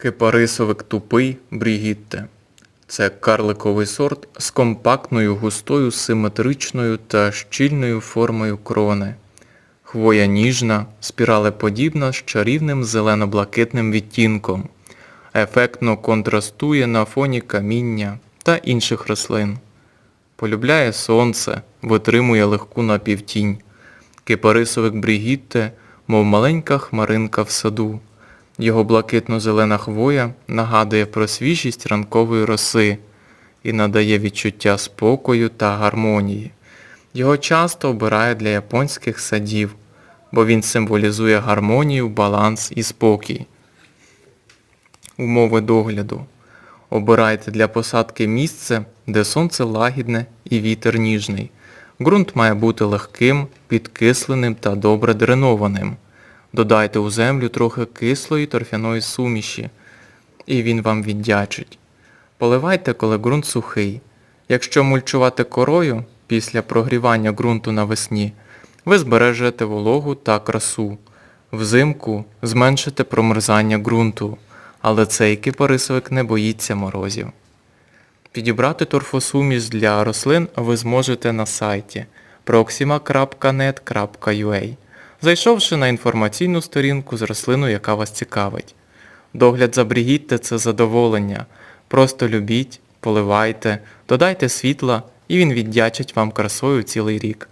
Кипарисовик тупий Брігітте. Це карликовий сорт з компактною, густою, симетричною та щільною формою крони. Хвоя ніжна, спіралеподібна з чарівним зелено-блакитним відтінком. Ефектно контрастує на фоні каміння та інших рослин. Полюбляє сонце, витримує легку напівтінь. Кипарисовик Брігітте, мов маленька хмаринка в саду. Його блакитно-зелена хвоя нагадує про свіжість ранкової роси і надає відчуття спокою та гармонії. Його часто обирають для японських садів, бо він символізує гармонію, баланс і спокій. Умови догляду. Обирайте для посадки місце, де сонце лагідне і вітер ніжний. Ґрунт має бути легким, підкисленим та добре дренованим. Додайте у землю трохи кислої торфяної суміші, і він вам віддячить. Поливайте, коли ґрунт сухий. Якщо мульчувати корою після прогрівання ґрунту навесні, ви збережете вологу та красу. Взимку зменшите промерзання ґрунту, але цей кипарисовик не боїться морозів. Підібрати торфосуміш для рослин ви зможете на сайті proxima.net.ua, зайшовши на інформаційну сторінку з рослиною, яка вас цікавить. Догляд за Брігітте – це задоволення. Просто любіть, поливайте, додайте світла, і він віддячить вам красою цілий рік.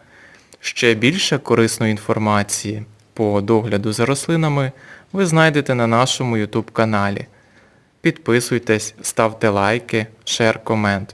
Ще більше корисної інформації по догляду за рослинами ви знайдете на нашому YouTube каналі. Підписуйтесь, ставте лайки, шер, комент.